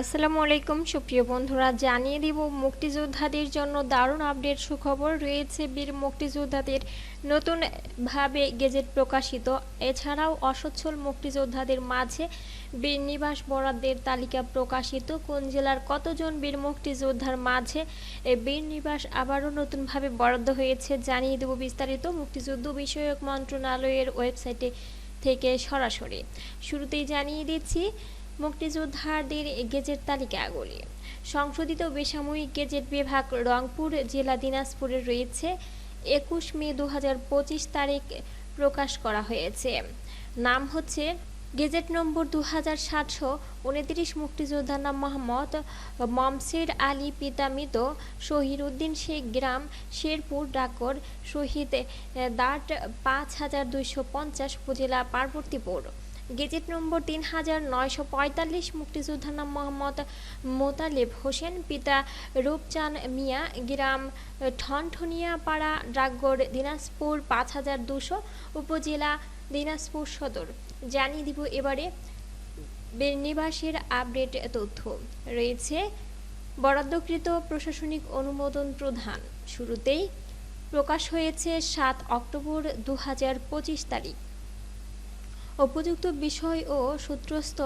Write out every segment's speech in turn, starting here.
আসসালামু আলাইকুম। সুপ্রিয় বন্ধুরা, জানিয়ে দিব, মুক্তিযোদ্ধাদের জন্য দারুণ আপডেট সুখবর রয়েছে বীর মুক্তিযোদ্ধাদের নতুনভাবে গেজেট প্রকাশিত। এছাড়াও অসচ্ছল মুক্তিযোদ্ধাদের মাঝে বীর নিবাস বরাদ্দের তালিকা প্রকাশিত। কোন জেলার কতজন বীর মুক্তিযোদ্ধার মাঝে বীর নিবাস আবারও নতুনভাবে বরাদ্দ হয়েছে জানিয়ে দেব বিস্তারিত মুক্তিযুদ্ধ বিষয়ক মন্ত্রণালয়ের ওয়েবসাইটে থেকে সরাসরি। শুরুতেই জানিয়ে দিচ্ছি মুক্তিযোদ্ধাদের গেজেট তালিকাগুলি সংশোধিত বেসামরিক গেজেট বিভাগ রংপুর জেলা দিনাজপুরে রয়েছে। একুশ মে দু পঁচিশ তারিখ প্রকাশ করা হয়েছে। নাম হচ্ছে গেজেট নম্বর দু হাজার সাতশো উনত্রিশ মুক্তিযোদ্ধার নাম মোহাম্মদ মমসির আলী পিতা মৃত শহীদ উদ্দিন শেখ গ্রাম, শেরপুর ডাকর শহীদ দাট পাঁচ হাজার দুইশো পঞ্চাশ উপজেলা পার্বতীপুর। গেজেট নম্বর তিন হাজার নয়শো পঁয়তাল্লিশ মুক্তিযোদ্ধার নাম মোহাম্মদ মোতালেব হোসেন, পিতা রূপচান মিয়া, গ্রাম ঠনঠনিয়া পাড়া ডাকগড় দিনাজপুর পাঁচ হাজার দুশো, উপজেলা দিনাজপুর সদর। জানিয়ে দিব এবারে নিবাসের আপডেট তথ্য। রয়েছে বরাদ্দকৃত প্রশাসনিক অনুমোদন প্রধান। শুরুতেই প্রকাশ হয়েছে সাত অক্টোবর দু হাজার পঁচিশ তারিখ। উপযুক্ত বিষয় ও সূত্রস্থ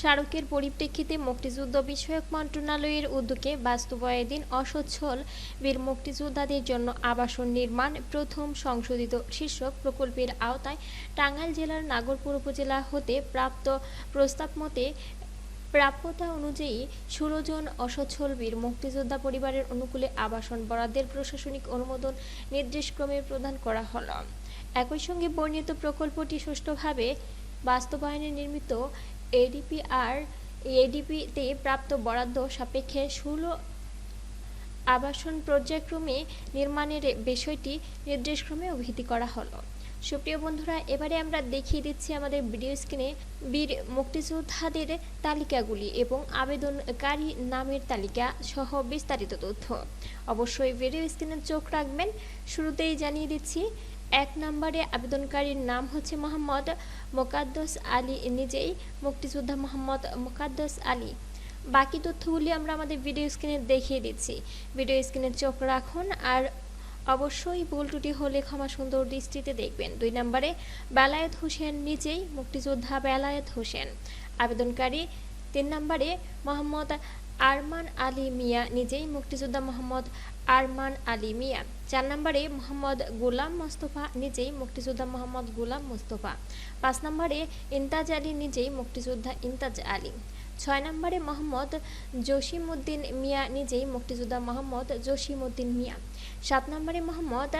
স্মারকের পরিপ্রেক্ষিতে মুক্তিযুদ্ধ বিষয়ক মন্ত্রণালয়ের উদ্যোগে বাস্তবায়নাধীন অসচ্ছল বীর মুক্তিযোদ্ধাদের জন্য আবাসন নির্মাণ প্রথম সংশোধিত শীর্ষক প্রকল্পের আওতায় টাঙ্গাইল জেলার নাগরপুর উপজেলা হতে প্রাপ্ত প্রস্তাব মতে, প্রাপ্যতা অনুযায়ী ষোলো জন অসচ্ছল বীর মুক্তিযোদ্ধা পরিবারের অনুকূলে আবাসন বরাদ্দের প্রশাসনিক অনুমোদন নির্দেশক্রমে প্রদান করা হলো। একই সঙ্গে বর্ণিত প্রকল্পটি সুষ্ঠুভাবে বাস্তবায়নে নির্মিত এডিপিআর, এডিপিতে প্রাপ্ত বরাদ্দ সাপেক্ষে ষোলো আবাসন পর্যায়ক্রমে নির্মাণের বিষয়টি নির্দেশক্রমে অভিহিত করা হলো। সুপ্রিয় বন্ধুরা, এবারে আমরা দেখিয়ে দিচ্ছি আমাদের ভিডিও স্ক্রিনে বীর মুক্তিযোদ্ধাদের তালিকাগুলি এবং আবেদনকারী নামের তালিকা সহ বিস্তারিত তথ্য। অবশ্যই ভিডিও স্ক্রিনে চোখ রাখবেন। শুরুতেই জানিয়ে দিচ্ছি এক নম্বরে আবেদনকারীর নাম হচ্ছে মোহাম্মদ মোকাদ্দস আলী। নিজেই মুক্তিযোদ্ধা মোহাম্মদ মোকাদ্দস আলী। বাকি তথ্যগুলি আমরা আমাদের ভিডিও স্ক্রিনে দেখিয়ে দিচ্ছি। ভিডিও স্ক্রিনে চোখ রাখুন আর অবশ্যই ভুল ত্রুটি হলে ক্ষমা সুন্দর দৃষ্টিতে দেখবেন। দুই নম্বরে, বেলায়েত হোসেন নিজেই মুক্তিযোদ্ধা বেলায়েত হোসেন। আবেদনকারী, তিন নম্বরে, মোহাম্মদ আরমান আলী মিয়া, নিজেই মুক্তিযোদ্ধা মোহাম্মদ আরমান আলী মিয়া। চার নম্বরে মোহাম্মদ গোলাম মোস্তফা, নিজেই মুক্তিযোদ্ধা মোহাম্মদ গোলাম মোস্তফা। পাঁচ নম্বরে ইন্তাজ আলী, নিজেই মুক্তিযোদ্ধা ইন্তাজ আলী। ছয় নম্বরে মোহাম্মদ জসিমউদ্দিন মিয়া, নিজেই মুক্তিযোদ্ধা মোহাম্মদ জসিমউদ্দিন মিয়া। সাত নম্বরে মোহাম্মদ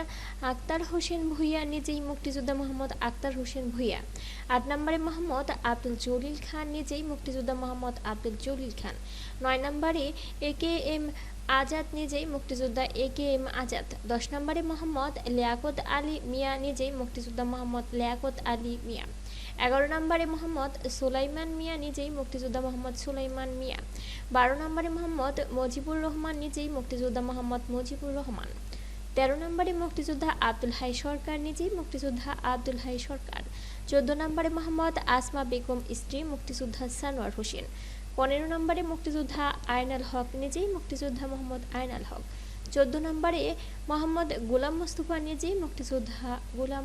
আক্তার হোসেন ভুইয়া, নিজেই মুক্তিযোদ্ধা মোহাম্মদ আক্তার হোসেন ভুইয়া। আট নম্বরে মোহাম্মদ আব্দুল জলিল খান, নিজেই মুক্তিযোদ্ধা মোহাম্মদ আব্দুল জলিল খান। নয় নম্বরে এ কে এম আজাদ, নিজেই মুক্তিযোদ্ধা এ কে এম আজাদ। দশ নম্বরে মোহাম্মদ লিয়াকত আলী মিয়া, নিজেই মুক্তিযোদ্ধা মোহাম্মদ লিয়াকত আলী মিয়া। এগারো নম্বরে মোহাম্মদ সুলাইমান মিয়া, নিজেই মুক্তিযোদ্ধা মোহাম্মদ সুলাইমান মিয়া। বারো নম্বরে মোহাম্মদ মজিবুর রহমান, নিজেই মুক্তিযোদ্ধা মোহাম্মদ মজিবুর রহমান। তেরো নম্বরে মুক্তিযোদ্ধা আব্দুল হাই সরকার, নিজেই মুক্তিযোদ্ধা আব্দুল হাই সরকার। চোদ্দ নম্বরে মোহাম্মদ আসমা বেগম, স্ত্রী মুক্তিযোদ্ধা সানোয়ার হোসেন। পনেরো নম্বরে মুক্তিযোদ্ধা আয়নাল হক, নিজেই মুক্তিযোদ্ধা মোহাম্মদ আয়নাল হক। চোদ্দ নম্বরে মোহাম্মদ গোলাম মোস্তফা, নিজেই মুক্তিযোদ্ধা গোলাম